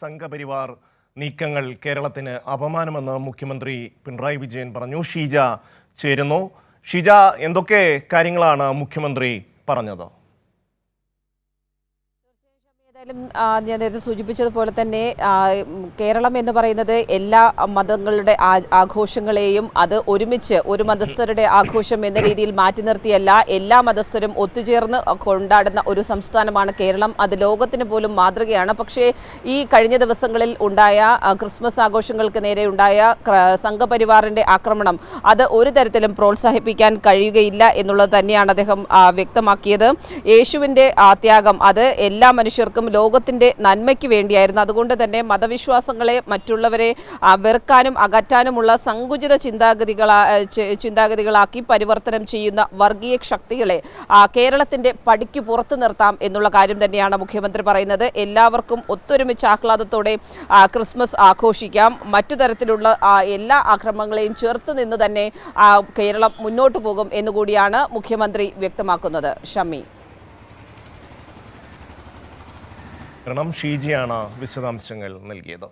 സംഘപരിവാർ നീക്കങ്ങൾ കേരളത്തിന് അപമാനമെന്ന് മുഖ്യമന്ത്രി പിണറായി വിജയൻ പറഞ്ഞു. ഷീജ ചേരുന്നു. ഷീജ എന്തൊക്കെ കാര്യങ്ങളാണ് മുഖ്യമന്ത്രി പറഞ്ഞത്? ഏതായാലും ഞാൻ നേരത്തെ സൂചിപ്പിച്ചതുപോലെ തന്നെ കേരളം എന്ന് പറയുന്നത് എല്ലാ മതങ്ങളുടെ ആഘോഷങ്ങളെയും അത് ഒരുമിച്ച് ഒരു മതസ്ഥരുടെ ആഘോഷം എന്ന രീതിയിൽ മാറ്റി നിർത്തിയല്ല എല്ലാ മതസ്ഥരും ഒത്തുചേർന്ന് കൊണ്ടാടുന്ന ഒരു സംസ്ഥാനമാണ് കേരളം. അത് ലോകത്തിന് പോലും മാതൃകയാണ്. പക്ഷേ ഈ കഴിഞ്ഞ ദിവസങ്ങളിൽ ഉണ്ടായ ക്രിസ്മസ് ആഘോഷങ്ങൾക്ക് നേരെ ഉണ്ടായ സംഘപരിവാറിന്റെ ആക്രമണം അത് ഒരു തരത്തിലും പ്രോത്സാഹിപ്പിക്കാൻ കഴിയുകയില്ല എന്നുള്ളത് തന്നെയാണ് അദ്ദേഹം വ്യക്തമാക്കിയത്. യേശുവിന്റെ ത്യാഗം അത് എല്ലാ മനുഷ്യർക്കും ലോകത്തിന്റെ നന്മയ്ക്ക് വേണ്ടിയായിരുന്നു. അതുകൊണ്ട് തന്നെ മതവിശ്വാസങ്ങളെ മറ്റുള്ളവരെ വെറുക്കാനും അകറ്റാനുമുള്ള സങ്കുചിത ചിന്താഗതികളാ ചിന്താഗതികളാക്കി പരിവർത്തനം ചെയ്യുന്ന വർഗീയ ശക്തികളെ കേരളത്തിന്റെ പടിക്ക് പുറത്തു നിർത്താം എന്നുള്ള കാര്യം തന്നെയാണ് മുഖ്യമന്ത്രി പറയുന്നത്. എല്ലാവർക്കും ഒത്തൊരുമിച്ച് ആഹ്ലാദത്തോടെ ക്രിസ്മസ് ആഘോഷിക്കാം. മറ്റു തരത്തിലുള്ള എല്ലാ ആക്രമണങ്ങളെയും ചേർത്ത് നിന്ന് തന്നെ കേരളം മുന്നോട്ട് പോകും എന്നുകൂടിയാണ് മുഖ്യമന്ത്രി വ്യക്തമാക്കുന്നത്. ഷമി കാരണം ഷീജിയാണ് വിശദാംശങ്ങൾ നൽകിയത്.